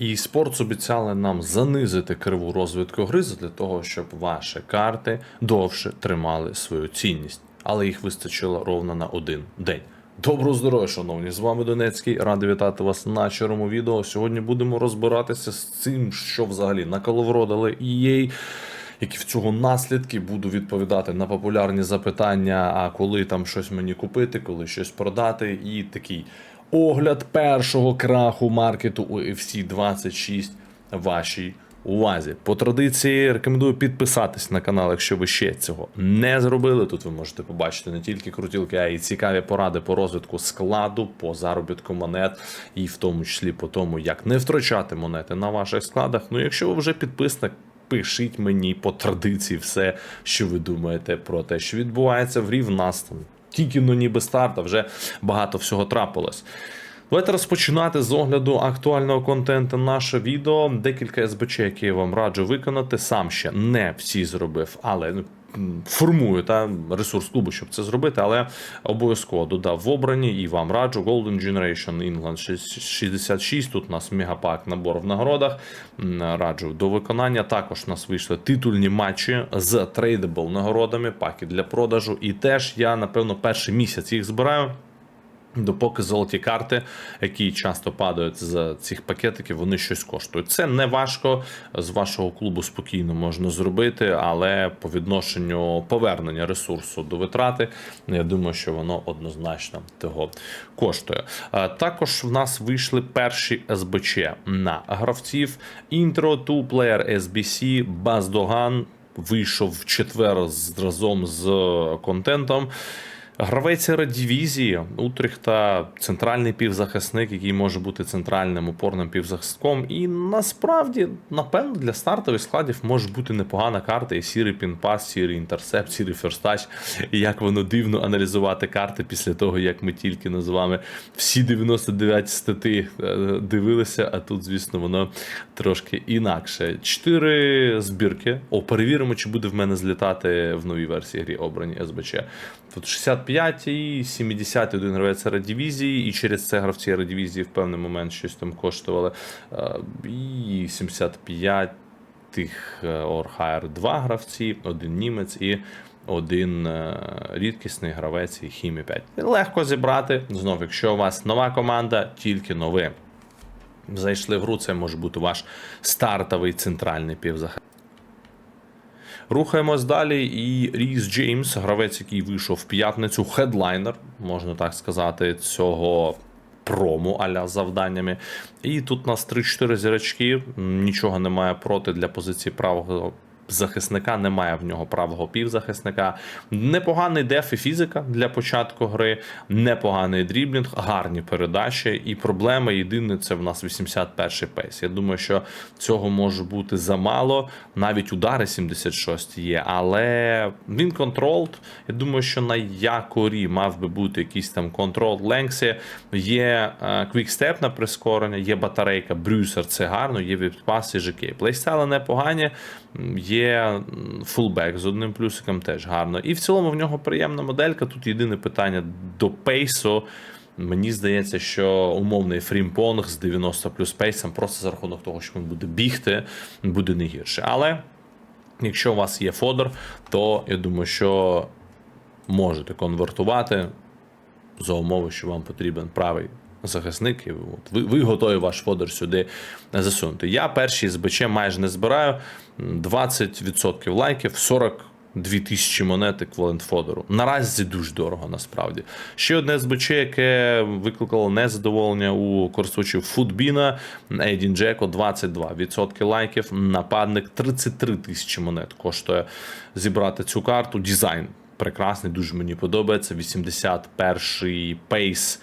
І Sports обіцяли нам занизити криву розвитку гри для того, щоб ваші карти довше тримали свою цінність, але їх вистачило ровно на один день. Доброго здоров'я, шановні! З вами Донецький. Радий вітати вас на щирому відео. Сьогодні будемо розбиратися з цим, що взагалі наколовродили EA, які в цього наслідки. Буду відповідати на популярні запитання, а коли там щось мені купити, коли щось продати, і такий огляд першого краху маркету UFC 26 вашій увазі. По традиції рекомендую підписатись на канал, якщо ви ще цього не зробили. Тут ви можете побачити не тільки крутілки, а й цікаві поради по розвитку складу, по заробітку монет, і в тому числі по тому, як не втрачати монети на ваших складах. Ну, якщо ви вже підписник. Пишіть мені по традиції все, що ви думаєте про те, що відбувається в там тільки ну ніби старт, а вже багато всього трапилось. Давайте розпочинати з огляду актуального контенту наше відео. Декілька СБЧ, які я вам раджу виконати. Сам ще не всі зробив, але ну, формую та ресурс клубу, щоб це зробити, але обов'язково додав в обрані і вам раджу Golden Generation England 66. Тут у нас мегапак набор в нагородах. Раджу до виконання. Також у нас вийшли титульні матчі з трейдебл нагородами, паки для продажу. І теж я, напевно, перший місяць їх збираю. Допоки золоті карти, які часто падають з цих пакетиків, вони щось коштують. Це не важко з вашого клубу спокійно можна зробити, але по відношенню повернення ресурсу до витрати, я думаю, що воно однозначно того коштує. Також в нас вийшли перші СБЧ на гравців. To Player SBC, Баздоган вийшов в четвер з- разом з контентом. Гравець дивізії Утрихта, центральний півзахисник, який може бути центральним опорним півзахисником. І насправді, напевно, для стартових складів може бути непогана карта. І сірий пінпас, сірий інтерсепт, сірий ферстач. І як воно дивно аналізувати карти після того, як ми тільки ну, з вами всі 99 стати е, дивилися, а тут, звісно, воно трошки інакше. Чотири збірки. О, перевіримо, чи буде в мене злітати в новій версії грі обрані СБЧ. Тут 65 і 70 один гравець дивізії, і через це гравці дивізії в певний момент щось там коштували. Е, І 75 тих Орхайр два гравці, один німець і один е, рідкісний гравець і Хімі 5. Легко зібрати. Знов, якщо у вас нова команда, тільки нові. Зайшли в гру, це може бути ваш стартовий центральний півзахисник. Рухаємось далі. І Ріс Джеймс, гравець, який вийшов в п'ятницю, хедлайнер, можна так сказати, цього прому аля завданнями. І тут у нас 3-4 зірочки. Нічого немає проти для позиції правого. Захисника немає в нього правого півзахисника. Непоганий деф і фізика для початку гри, непоганий дріблінг, гарні передачі. І проблема єдине це в нас 81-й пейс. Я думаю, що цього може бути замало. Навіть удари 76 є, але він контролд. Я думаю, що на якорі мав би бути якийсь там контрол Ленксі. Є е, квікстеп на прискорення, є батарейка, брюсер, це гарно, є відпас ЖК. Плейстайли непогані. Є фулбек з одним плюсиком теж гарно. І в цілому в нього приємна моделька. Тут єдине питання до пейсу. Мені здається, що умовний фрімпонг з 90 плюс пейсом, просто за рахунок того, що він буде бігти, буде не гірше. Але якщо у вас є фодор, то я думаю, що можете конвертувати за умови, що вам потрібен правий захисник, і от ви, ви готові ваш фодер сюди засунути. Я перші СБЧ майже не збираю. 20% лайків, 42 тисячі монет еквівалент фодеру. Наразі дуже дорого, насправді. Ще одне СБЧ, яке викликало незадоволення у користувачів Футбіна, Ейдін Джеко 22% лайків. Нападник 33 тисячі монет коштує зібрати цю карту. Дизайн прекрасний, дуже мені подобається. 81-й пейс.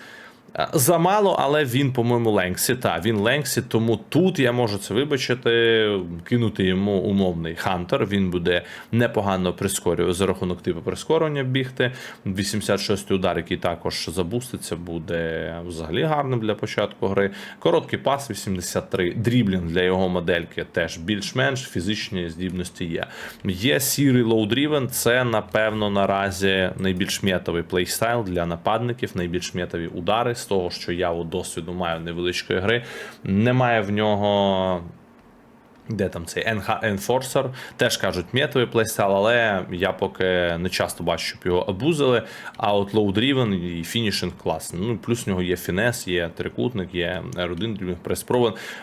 Е, Замало, але він, по-моєму, Ленксі. Та, він Ленксі, тому тут я можу це вибачити, кинути йому умовний Хантер. Він буде непогано прискорювати за рахунок типу прискорювання бігти. 86-й удар, який також забуститься, буде взагалі гарним для початку гри. Короткий пас 83. Дріблінг для його модельки теж більш-менш фізичні здібності є. Є сірий лоудрівен, це, напевно, наразі найбільш м'ятовий плейстайл для нападників, найбільш м'ятові удари з того, що я от досвіду маю невеличкої гри. Немає в нього. Де там цей NH Enforcer, теж кажуть метовий плейстайл, але я поки не часто бачу, щоб його абузили. А от Driven і фінішинг класний. Ну, плюс в нього є фінес, є трикутник, є R1 дрібних.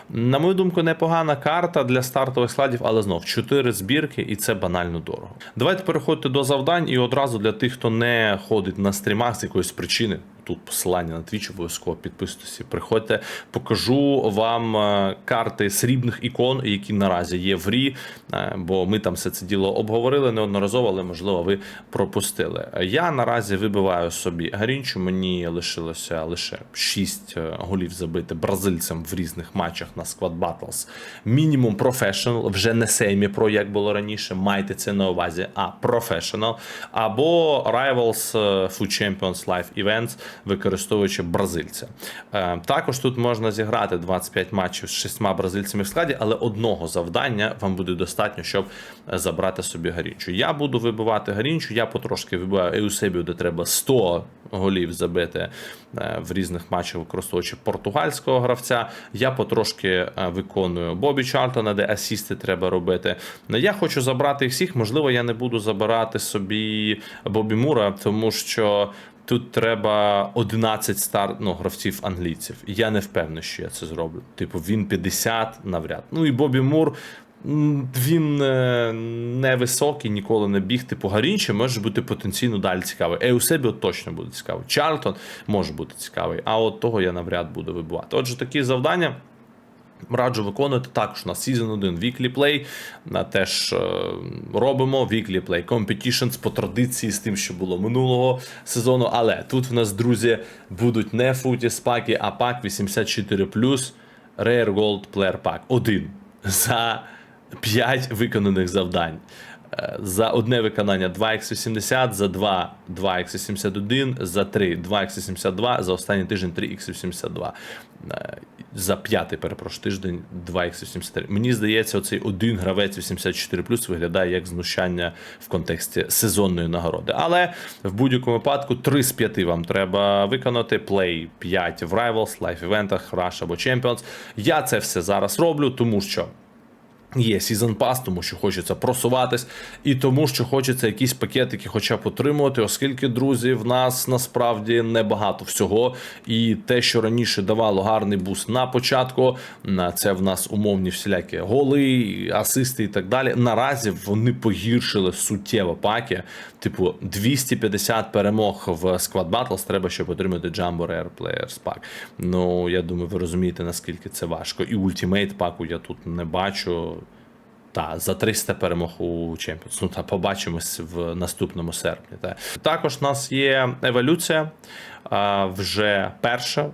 На мою думку, непогана карта для стартових складів, але знов 4 збірки, і це банально дорого. Давайте переходити до завдань і одразу для тих, хто не ходить на стрімах з якоїсь причини. Тут посилання на Twitch, обов'язково підписуйтесь, приходьте. Покажу вам е, карти срібних ікон, які наразі є в рі, е, бо ми там все це діло обговорили неодноразово, але можливо ви пропустили. Я наразі вибиваю собі Гарінчу. Мені лишилося лише 6 голів забити бразильцям в різних матчах на Squad Battles. Мінімум Professional, вже не Сеймі Pro, як було раніше. Майте це на увазі, а Professional. Або Rivals е, Food Champions Live Events, використовуючи бразильця. Е, Також тут можна зіграти 25 матчів з шістьма бразильцями в складі, але одного завдання вам буде достатньо, щоб е, забрати собі гарінчу. Я буду вибивати гарінчу, я потрошки вибиваю Еусебію, де треба 100 голів забити е, в різних матчах, використовуючи португальського гравця. Я потрошки виконую Бобі Чартона, де асісти треба робити. Я хочу забрати їх всіх. Можливо, я не буду забирати собі Бобі Мура, тому що. Тут треба 11 стар... ну, гравців англійців. Я не впевнений, що я це зроблю. Типу, він 50 навряд. Ну і Бобі Мур. Він е, невисокий, ніколи не біг. Типу Гарінче може бути потенційно далі цікавий. Еусебі от точно буде цікавий. Чарлтон може бути цікавий, а от того я навряд буду вибивати. Отже, такі завдання. Раджу виконувати також на Season 1 Weekly Play. Теж е, робимо Weekly Play Competitions по традиції з тим, що було минулого сезону. Але тут в нас, друзі, будуть не футіс паки, а пак 84 Rare Gold Player Pack. Один за 5 виконаних завдань. Е, За одне виконання 2x80, за 2 2x71, за 3 2x72, за останній тиждень 3x72. За п'ятий, перепрошую, тиждень 2x83. Мені здається, оцей один гравець 84 виглядає як знущання в контексті сезонної нагороди. Але в будь-якому випадку 3 з 5 вам треба виконати. Play 5 в Rivals, Life івентах, Rush або Champions. Я це все зараз роблю, тому що. Є Season Pass, тому що хочеться просуватись, і тому, що хочеться якісь пакетики хоча б отримувати, оскільки, друзі, в нас насправді небагато всього. І те, що раніше давало гарний буст на початку, на це в нас умовні всілякі голи, асисти і так далі. Наразі вони погіршили суттєво паки. Типу, 250 перемог в Squad Battles треба, щоб отримати Jumbo Rare Players Pack. Ну, я думаю, ви розумієте, наскільки це важко. І Ultimate паку я тут не бачу. Та, за 300 перемог у Champions. Ну, та побачимось в наступному серпні. Та. Також у нас є еволюція а, вже перша.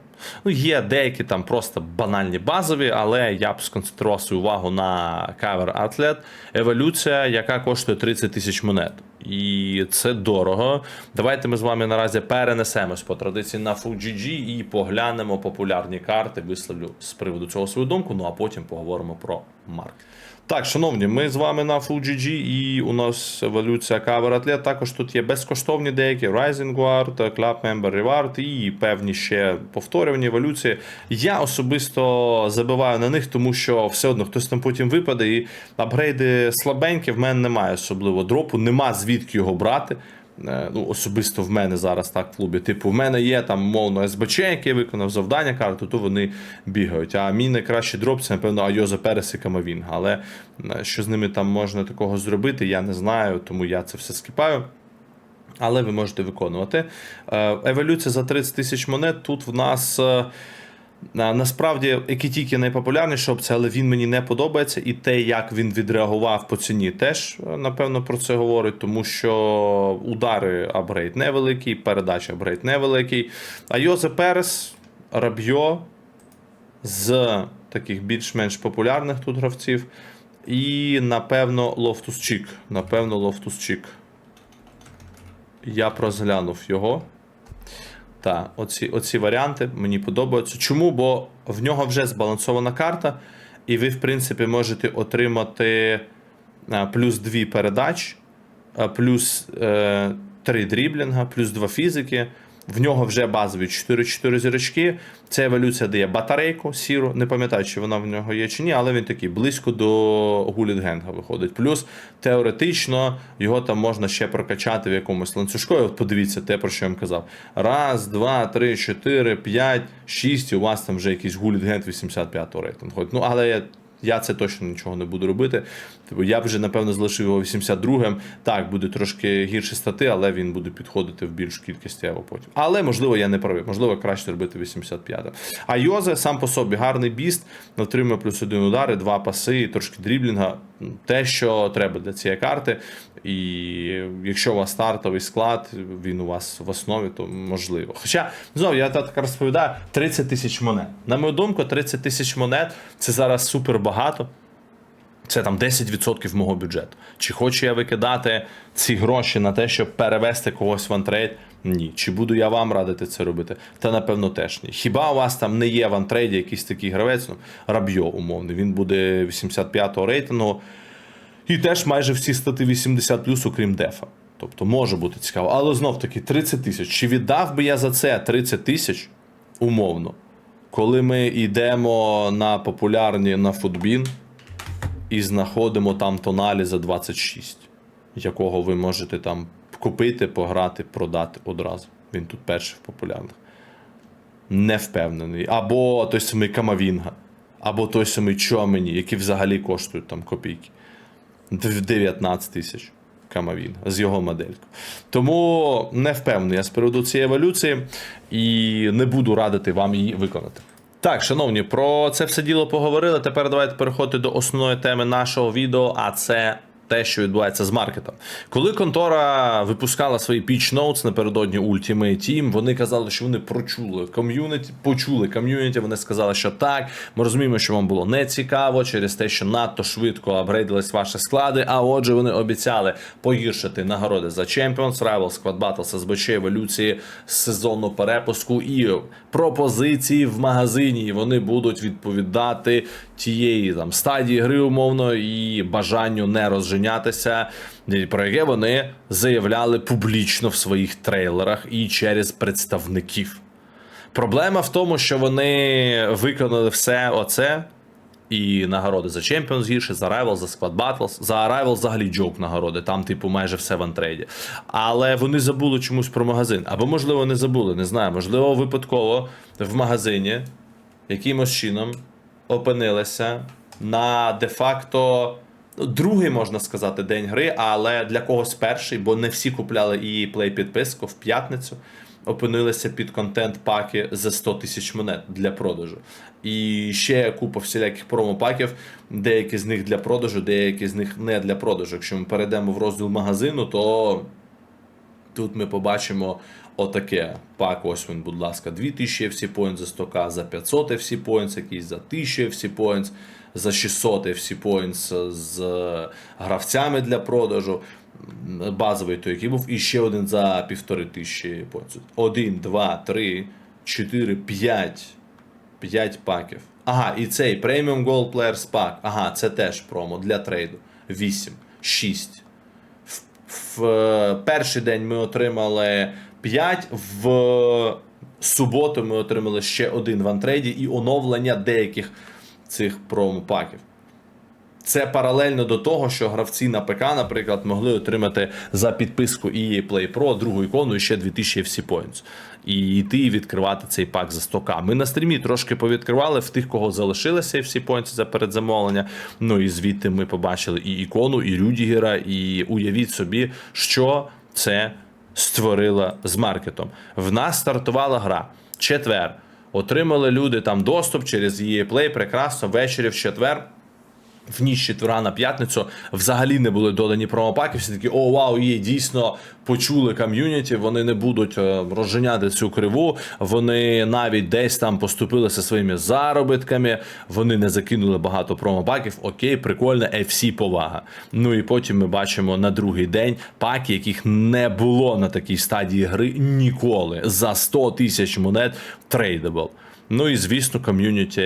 Ну, є деякі там просто банальні базові, але я б сконцентрував свою увагу на Cover Athlete. Еволюція, яка коштує 30 тисяч монет. І це дорого. Давайте ми з вами наразі перенесемось по традиції на FUGG і поглянемо популярні карти. Висловлю з приводу цього свою думку. Ну а потім поговоримо про марк. Так, шановні, ми з вами на FullGG і у нас еволюція Cover Athlete. Також тут є безкоштовні деякі Rising Guard, Club Member Reward і певні ще повторювані еволюції. Я особисто забиваю на них, тому що все одно хтось там потім випаде, і апгрейди слабенькі, в мене немає особливо дропу, нема звідки його брати. Е, Ну, особисто в мене зараз так в клубі. Типу, в мене є там, мовно, СБЧ, який виконав завдання карту, то вони бігають. А мій найкращий дроп це, напевно, Айоза Перес і Камавінга. Але е, що з ними там можна такого зробити, я не знаю, тому я це все скіпаю. Але ви можете виконувати. Е, Еволюція за 30 тисяч монет. Тут в нас. На- Насправді Екітікі найпопулярніша опція, але він мені не подобається. І те, як він відреагував по ціні, теж е, напевно про це говорить, тому що удари апгрейд невеликий, передача апгрейд невеликий. А Йозе Перес, Рабьо з таких більш-менш популярних тут гравців. І, напевно, Лофтус Чік. Напевно, Лофтус Чік. Я розглянув його. Так, оці, оці варіанти мені подобаються. Чому? Бо в нього вже збалансована карта, і ви, в принципі, можете отримати плюс 2 передач, плюс е, 3 дріблінга, плюс 2 фізики. В нього вже базові 4-4 зірочки. Ця еволюція дає батарейку сіру. Не пам'ятаю, чи вона в нього є чи ні, але він такий близько до Гулітгенга виходить. Плюс теоретично його там можна ще прокачати в якомусь ланцюжку. От подивіться те, про що я вам казав. Раз, два, три, чотири, п'ять, шість. І у вас там вже якийсь Гулітген 85 рейтинг. ходить. Ну, але я це точно нічого не буду робити. Типу, я б вже, напевно, залишив його 82-м. Так, буде трошки гірше стати, але він буде підходити в більшу кількість або потім. Але, можливо, я не правий. Можливо, краще робити 85-м. А Йозе сам по собі гарний біст, отримує плюс один удари, два паси, трошки дріблінга. Те, що треба для цієї карти. І якщо у вас стартовий склад, він у вас в основі, то можливо. Хоча, знову, я так розповідаю, 30 тисяч монет. На мою думку, 30 тисяч монет це зараз супер багато. Це там 10% мого бюджету. Чи хочу я викидати ці гроші на те, щоб перевести когось в антрейд? Ні. Чи буду я вам радити це робити? Та напевно теж ні. Хіба у вас там не є в антрейді якийсь такий гравець? Ну, Рабьо, умовний. Він буде 85-го рейтингу. І теж майже всі стати 80 плюс, окрім дефа. Тобто може бути цікаво. Але знов таки 30 тисяч. Чи віддав би я за це 30 тисяч умовно, коли ми йдемо на популярні на футбін і знаходимо там тоналі за 26, якого ви можете там купити, пограти, продати одразу. Він тут перший в популярних. Не впевнений. Або той самий Камавінга, або той самий Чомені, які взагалі коштують там копійки. В 19 тисяч Камавін з його моделькою. Тому не впевнений я з приводу цієї еволюції і не буду радити вам її виконати. Так, шановні, про це все діло поговорили. Тепер давайте переходити до основної теми нашого відео, а це. Те, що відбувається з маркетом. Коли контора випускала свої pitch notes напередодні Ultimate Team, вони казали, що вони прочули ком'юніті, почули ком'юніті. Вони сказали, що так, ми розуміємо, що вам було не цікаво через те, що надто швидко апгрейдились ваші склади. А отже, вони обіцяли погіршити нагороди за Champions, Rivals, Squad Battles, SBC, еволюції сезонну перепуску і пропозиції в магазині. І Вони будуть відповідати тієї там стадії гри, умовно, і бажанню не розженятися, про яке вони заявляли публічно в своїх трейлерах і через представників. Проблема в тому, що вони виконали все оце. І нагороди за Champions гірше, за Rival, за Squad Battles. За Rival взагалі джок нагороди, там, типу, майже все в антрейді. Але вони забули чомусь про магазин. Або, можливо, не забули, не знаю. Можливо, випадково в магазині якимось чином опинилися на де-факто другий, можна сказати, день гри, але для когось перший, бо не всі купляли і play підписку в п'ятницю. Опинилися під контент-паки за 100 тисяч монет для продажу. І ще купа всіляких промопаків, деякі з них для продажу, деякі з них не для продажу. Якщо ми перейдемо в розділ магазину, то тут ми побачимо отаке. Пак, ось він, будь ласка, 2000 FC Points за 100к, за 500 FC Points, якийсь за 1000 FC Points, за 600 FC Points з гравцями для продажу. Базовий той, який був, і ще один за півтори тисячі поінтів. Один, два, три, чотири, п'ять. П'ять паків. Ага, і цей Premium Gold Players Pack. Ага, це теж промо для трейду. 8, 6. В, в е, перший день ми отримали 5. В суботу ми отримали ще один в антрейді і оновлення деяких цих промо-паків. Це паралельно до того, що гравці на ПК, наприклад, могли отримати за підписку EA Play Pro другу ікону і ще 2000 FC Points. І йти відкривати цей пак за 100к. Ми на стрімі трошки повідкривали в тих, кого залишилися FC Points за передзамовлення. Ну і звідти ми побачили і ікону, і Рюдігера, і уявіть собі, що це створило з маркетом. В нас стартувала гра. Четвер. Отримали люди там доступ через EA Play, прекрасно, ввечері в четвер. В ніч четверга на п'ятницю взагалі не були додані промопаки. Всі такі, о, вау, є дійсно почули ком'юніті. Вони не будуть е, розженяти цю криву. Вони навіть десь там поступилися своїми заробітками. Вони не закинули багато промопаків. Окей, прикольно, FC повага. Ну і потім ми бачимо на другий день паки, яких не було на такій стадії гри ніколи. За 100 тисяч монет трейдабл. Ну і звісно, ком'юніті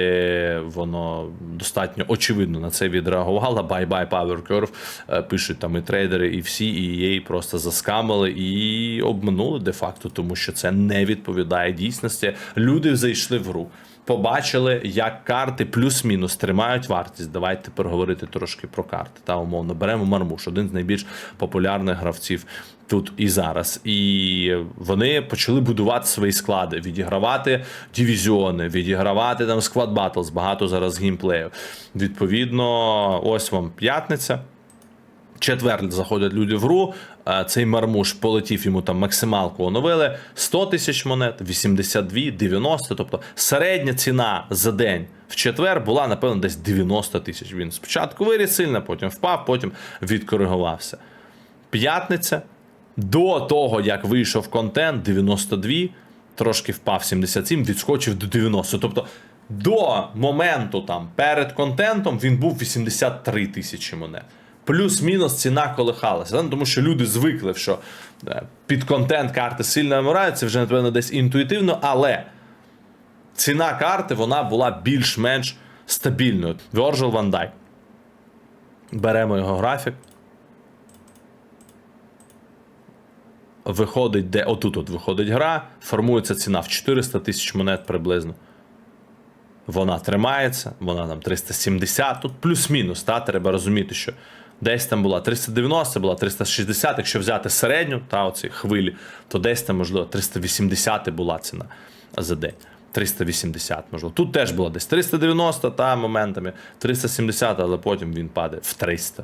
воно достатньо очевидно на це відреагувало. Bye-bye Power Curve. Е, Пишуть там і трейдери, і всі, і її просто заскамили і обманули де-факто, тому що це не відповідає дійсності. Люди зайшли в гру. Побачили, як карти плюс-мінус тримають вартість. Давайте тепер трошки про карти. Та умовно беремо Мармуш, один з найбільш популярних гравців тут і зараз. І вони почали будувати свої склади, відігравати дивізіони, відігравати там склад батлс, багато зараз геймплеїв. Відповідно, ось вам п'ятниця. Четвер заходять люди в гру. е, Цей мармуш полетів йому там максималку оновили 100 тисяч монет, 82, 90. Тобто середня ціна за день в четвер була, напевно, десь 90 тисяч. Він спочатку виріс сильно, потім впав, потім відкоригувався. П'ятниця. До того, як вийшов контент, 92, трошки впав 77, відскочив до 90. Тобто до моменту там перед контентом він був 83 тисячі монет. Плюс-мінус ціна колихалася. Тому що люди звикли, що е, під контент карти сильно вмирають, це вже, напевно, десь інтуїтивно, але ціна карти вона була більш-менш стабільною. Virgil van Dijk. Беремо його графік. Виходить, де отут от виходить гра, формується ціна в 400 тисяч монет приблизно. Вона тримається, вона там 370, тут плюс-мінус, та треба розуміти, що десь там була 390, була 360, якщо взяти середню та оці хвилі, то десь там, можливо, 380 була ціна за день. 380, можливо. Тут теж було десь 390 та моментами 370, але потім він падає в 300.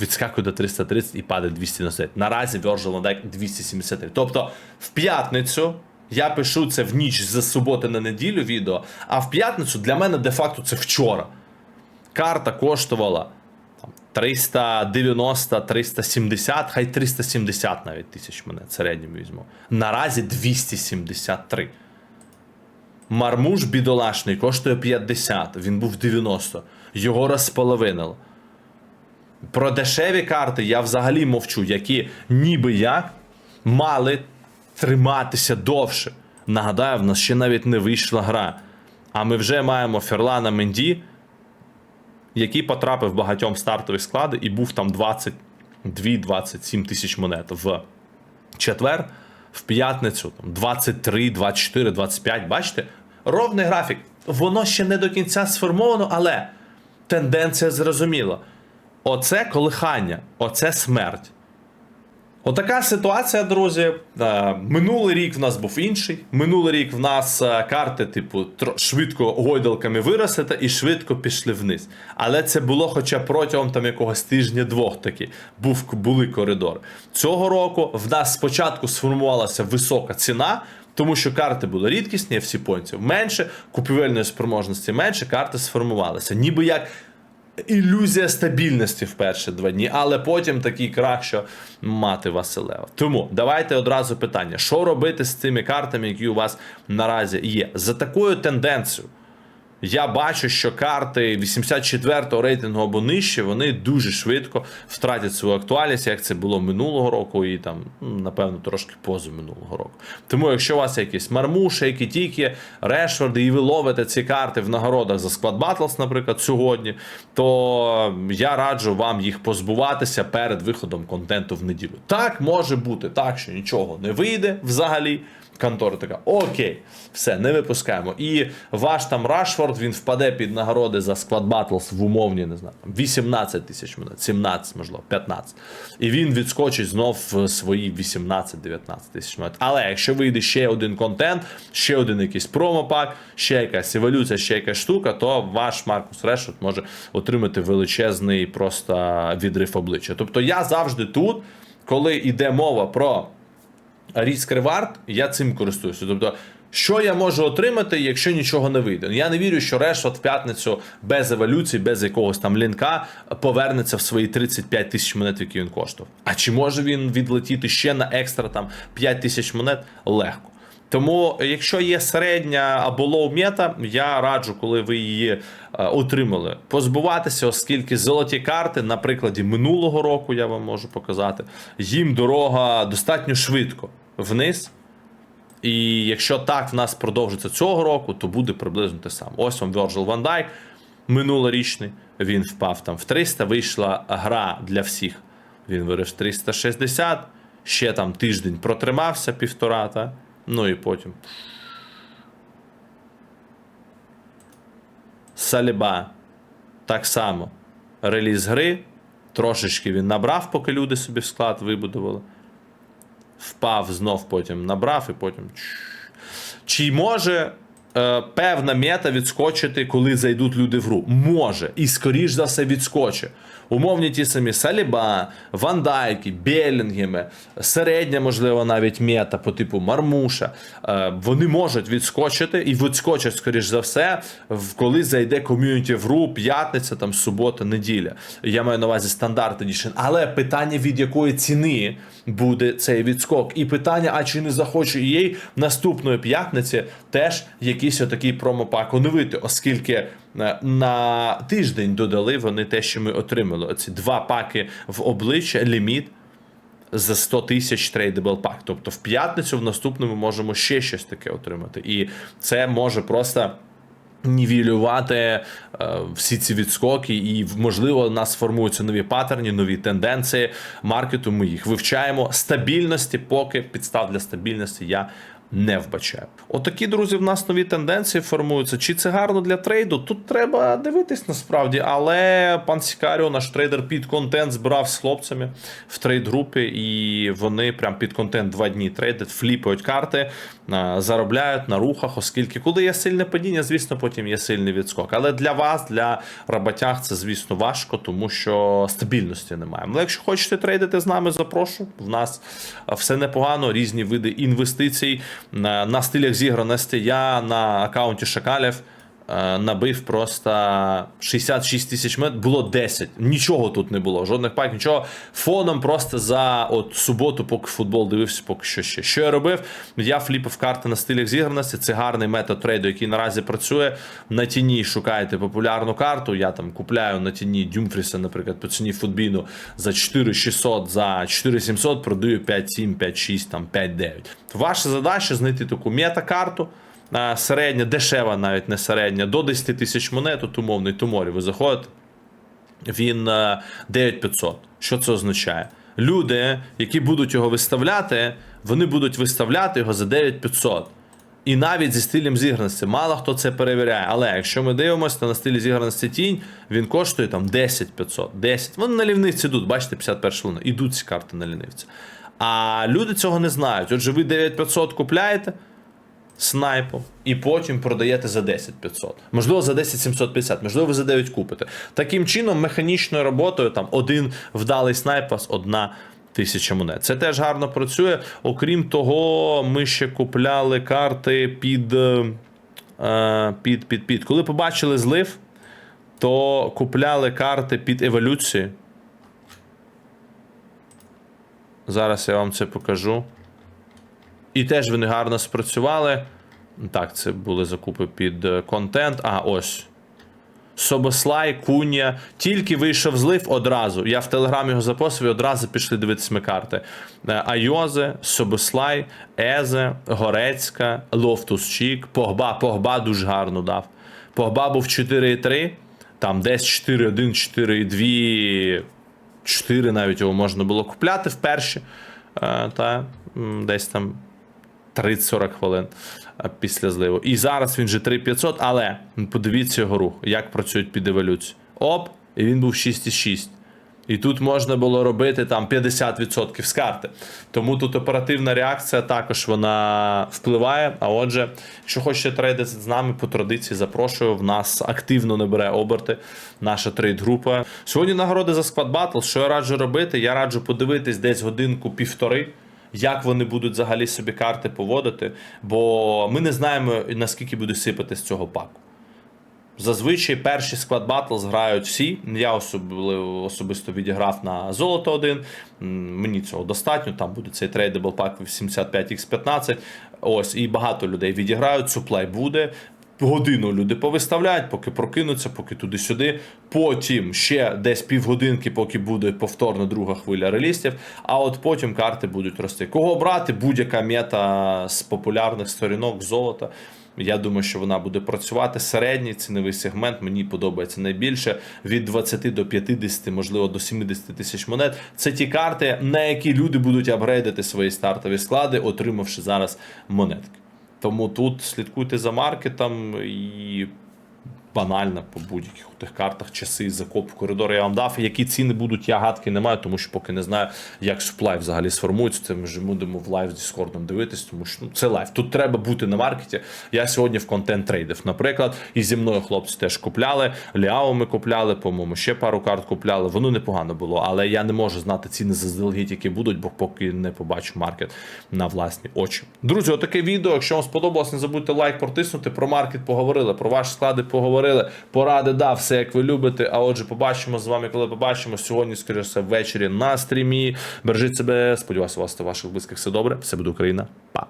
Відскакує до 330 і падає 299. Наразі Virgil van Dijk 273. Тобто в п'ятницю я пишу це в ніч з суботи на неділю відео, а в п'ятницю для мене де-факто це вчора. Карта коштувала там, 390, 370, хай 370 навіть тисяч монет середньому візьму. Наразі 273. Мармуш бідолашний коштує 50, він був 90. Його розполовинило. Про дешеві карти я взагалі мовчу, які ніби як мали триматися довше. Нагадаю, в нас ще навіть не вийшла гра. А ми вже маємо Ферлана Менді, який потрапив багатьом в стартові склади і був там 22-27 тисяч монет в четвер, в п'ятницю там 23, 24, 25. Бачите? Ровний графік. Воно ще не до кінця сформовано, але тенденція зрозуміла. Оце колихання, оце смерть. Отака ситуація, друзі. Е, Минулий рік в нас був інший. Минулий рік в нас е, карти, типу, швидко гойдалками виросли і швидко пішли вниз. Але це було хоча протягом там якогось тижня-двох таки. Був, були коридори. Цього року в нас спочатку сформувалася висока ціна. Тому що карти були рідкісні, всі понців менше, купівельної спроможності менше, карти сформувалися. Ніби як ілюзія стабільності в перші два дні, але потім такий крах, що мати Василева. Тому давайте одразу питання: що робити з цими картами, які у вас наразі є? За такою тенденцією. Я бачу, що карти 84-го рейтингу або нижче, вони дуже швидко втратять свою актуальність, як це було минулого року, і там, ну, напевно, трошки поза минулого року. Тому, якщо у вас якісь мармуші, які тільки решфорди, і ви ловите ці карти в нагородах за склад Battles, наприклад, сьогодні, то я раджу вам їх позбуватися перед виходом контенту в неділю. Так може бути, так що нічого не вийде взагалі. Контора така, окей, все, не випускаємо. І ваш там Рашфорд він впаде під нагороди за склад Battles в умовні, не знаю, 18 тисяч монет, 17, можливо, 15. І він відскочить знов в свої 18-19 тисяч монет. Але якщо вийде ще один контент, ще один якийсь промопак, ще якась еволюція, ще якась штука, то ваш Маркус Решфорд може отримати величезний просто відрив обличчя. Тобто я завжди тут, коли йде мова про різк ревард, я цим користуюся. Тобто, що я можу отримати, якщо нічого не вийде? Я не вірю, що Решфорд в п'ятницю без еволюції, без якогось там лінка повернеться в свої 35 тисяч монет, які він коштував. А чи може він відлетіти ще на екстра там 5 тисяч монет? Легко. Тому, якщо є середня або лоу мета, я раджу, коли ви її е, отримали, позбуватися, оскільки золоті карти, на прикладі минулого року, я вам можу показати, їм дорога достатньо швидко вниз. І якщо так в нас продовжиться цього року, то буде приблизно те саме. Ось вам Virgil van Dijk, минулорічний. Він впав там в 300, вийшла гра для всіх. Він вирив 360, ще там тиждень протримався півтора, та? ну і потім. Саліба. Так само. Реліз гри. Трошечки він набрав, поки люди собі в склад вибудували. Впав, знов потім набрав і потім. Чи може е, певна мета відскочити, коли зайдуть люди в гру? Може. І скоріш за все відскочить. Умовні ті самі Саліба, Вандайки, Белінгеми, середня, можливо, навіть мета по типу Мармуша. Е, вони можуть відскочити і відскочать, скоріш за все, коли зайде ком'юніті в гру, п'ятниця, там, субота, неділя. Я маю на увазі стандарт Edition. Але питання від якої ціни буде цей відскок. І питання, а чи не захоче EA наступної п'ятниці теж якийсь отакий промопак оновити, оскільки на тиждень додали вони те, що ми отримали. Оці два паки в обличчя, ліміт за 100 тисяч трейдабл пак. Тобто в п'ятницю в наступному можемо ще щось таке отримати. І це може просто. Нівелювати е, всі ці відскоки, і можливо, у нас формуються нові паттерні, нові тенденції маркету. Ми їх вивчаємо. Стабільності, поки підстав для стабільності я не вбачаю. Отакі, друзі, в нас нові тенденції формуються. Чи це гарно для трейду? Тут треба дивитись насправді. Але пан Сікаріо, наш трейдер, під контент збирав з хлопцями в трейд-групі, і вони прям під контент два дні трейдять, фліпають карти, заробляють на рухах, оскільки коли є сильне падіння, звісно, потім є сильний відскок. Але для вас, для роботяг, це звісно важко, тому що стабільності немає. Але якщо хочете трейдити з нами, запрошу. В нас все непогано, різні види інвестицій на, на стилях зіграності. Я на аккаунті Шакалів. Е, Набив просто 66 тисяч мет, було 10. Нічого тут не було, жодних пак, нічого. Фоном просто за от суботу, поки футбол дивився, поки що ще. Що я робив? Я фліпив карти на стилях зіграності. Це гарний метод трейду, який наразі працює. На тіні шукаєте популярну карту. Я там купляю на тіні Дюмфріса, наприклад, по ціні футбіну за 4600, за 4700 продаю 5-7, 5-6, там 5-9. Ваша задача знайти таку мета-карту. Середня, дешева, навіть не середня, до 10 тисяч монет, от умовний туморі. Ви заходите, він е, 9500. Що це означає? Люди, які будуть його виставляти, вони будуть виставляти його за 9500. І навіть зі стилем зіграності. Мало хто це перевіряє. Але якщо ми дивимося то на стилі зіграності тінь, він коштує там 10 500, 10. Вони на лівниці йдуть, бачите, 51 хвилина. Ідуть ці карти на лінивці. А люди цього не знають. Отже, ви 9500 купляєте снайпу, і потім продаєте за 10 500. Можливо, за 10 750, можливо, ви за 9 купите. Таким чином, механічною роботою там один вдалий снайпас, одна тисяча монет. Це теж гарно працює. Окрім того, ми ще купляли карти під. е, Під, під, під. Коли побачили злив, то купляли карти під еволюцію. Зараз я вам це покажу. І теж вони гарно спрацювали. Так, це були закупи під е, контент. А, ось. Собослай, Куня. Тільки вийшов злив одразу. Я в телеграмі його запостив і одразу пішли дивитися ми карти. Е, Айозе, Собослай, Езе, Горецька, Лофтус Чік, Погба. Погба дуже гарно дав. Погба був 4,3, там десь 4,1, 4,2, 4 навіть його можна було купляти вперше. Е, Та десь там 30-40 хвилин е, після зливу. І зараз він же 3500, але подивіться його рух, як працюють під еволюцію. Оп, і він був 6,6. І тут можна було робити там 50% з карти. Тому тут оперативна реакція також вона впливає. А отже, якщо хочете трейдити з нами по традиції, запрошую. В нас активно не бере оберти наша трейд-група. Сьогодні нагороди за склад батл. Що я раджу робити? Я раджу подивитись десь годинку-півтори. Як вони будуть взагалі собі карти поводити, бо ми не знаємо наскільки буде сипати з цього паку. Зазвичай перші склад Battles грають всі. Я особливо особисто відіграв на золото 1. Мені цього достатньо. Там буде цей трейдабл пак 75x15. Ось, і багато людей відіграють. Суплай буде. Годину люди повиставляють, поки прокинуться, поки туди-сюди. Потім ще десь півгодинки, поки буде повторно друга хвиля релістів. А от потім карти будуть рости. Кого брати? Будь-яка мета з популярних сторінок золота. Я думаю, що вона буде працювати. Середній ціновий сегмент мені подобається найбільше від 20 до 50, можливо, до 70 тисяч монет. Це ті карти, на які люди будуть апгрейдити свої стартові склади, отримавши зараз монетки. Тому тут слідкуйте за маркетом і банально по будь-яких тих картах часи закоп в коридор я вам дав. Які ціни будуть, я гадки не маю, тому що поки не знаю, як суплай взагалі сформується. Це ми вже будемо в лайв з Діскордом дивитись, тому що ну, це лайв. Тут треба бути на маркеті. Я сьогодні в контент трейдив, наприклад, і зі мною хлопці теж купляли. Ліао ми купляли, по-моєму, ще пару карт купляли. Воно непогано було, але я не можу знати ціни заздалегідь, які будуть, бо поки не побачу маркет на власні очі. Друзі, отаке відео. Якщо вам сподобалось, не забудьте лайк протиснути. Про маркет поговорили, про ваші склади поговорили. Поради дав все як ви любите. А отже, побачимо з вами, коли побачимо. Сьогодні, скоріше ввечері на стрімі. Бережіть себе. Сподіваюся, у вас та ваших близьких все добре. Все буде Україна. Па.